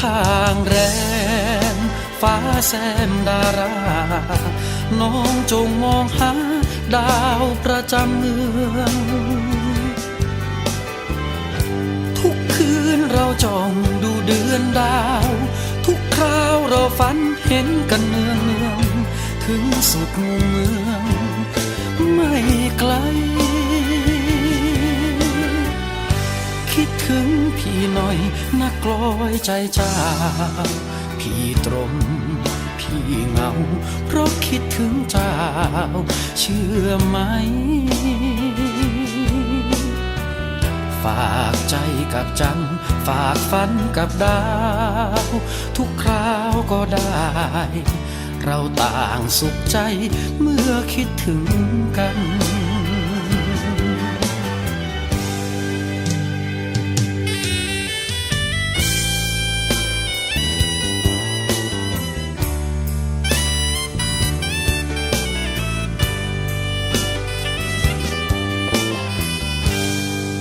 ข้างแรมฟ้าแซมดารา น้องจงมองหาดาวประจำเมือง ทุกคืนเราจ้องดูเดือนดาว ทุกคราวเราฝันเห็นกันเนืองเนือง ถึงสุดมุมเมือง ไม่ไกล อยนักกลอยใจจ้า พี่ตรม พี่เหงา เพราะคิดถึงเจ้า เชื่อไหม ฝากใจกับจันฝากฝันกับดาว ทุกคราวก็ได้ เราต่างสุขใจเมื่อคิดถึงกัน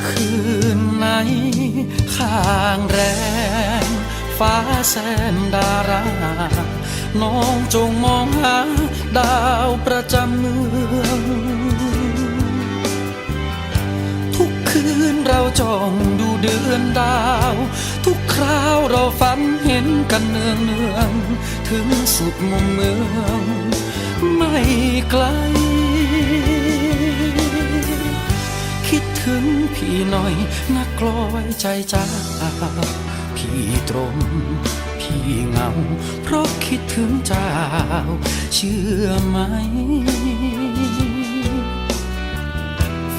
คืนไหน ข้างแรมฟ้าแซมดารา น้องจงมองหาดาวประจำเมือง ทุกคืนเราจ้องดูเดือนดาว ทุกคราวเราฝันเห็นกันเนืองเนืองๆถึงสุดมุมเมือง ไม่ไกล ถึงพี่หน่อยนักกลอยใจจ้าพี่ตรงพี่เงา เพราะคิดถึงเจ้า เชื่อไหม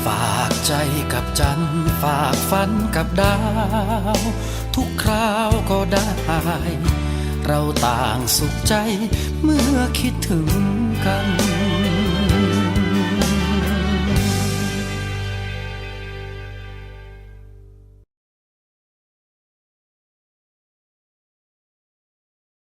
ฝากใจกับจันฝากฝันกับดาว ทุกคราวก็ได้ เราต่างสุขใจเมื่อคิดถึงกัน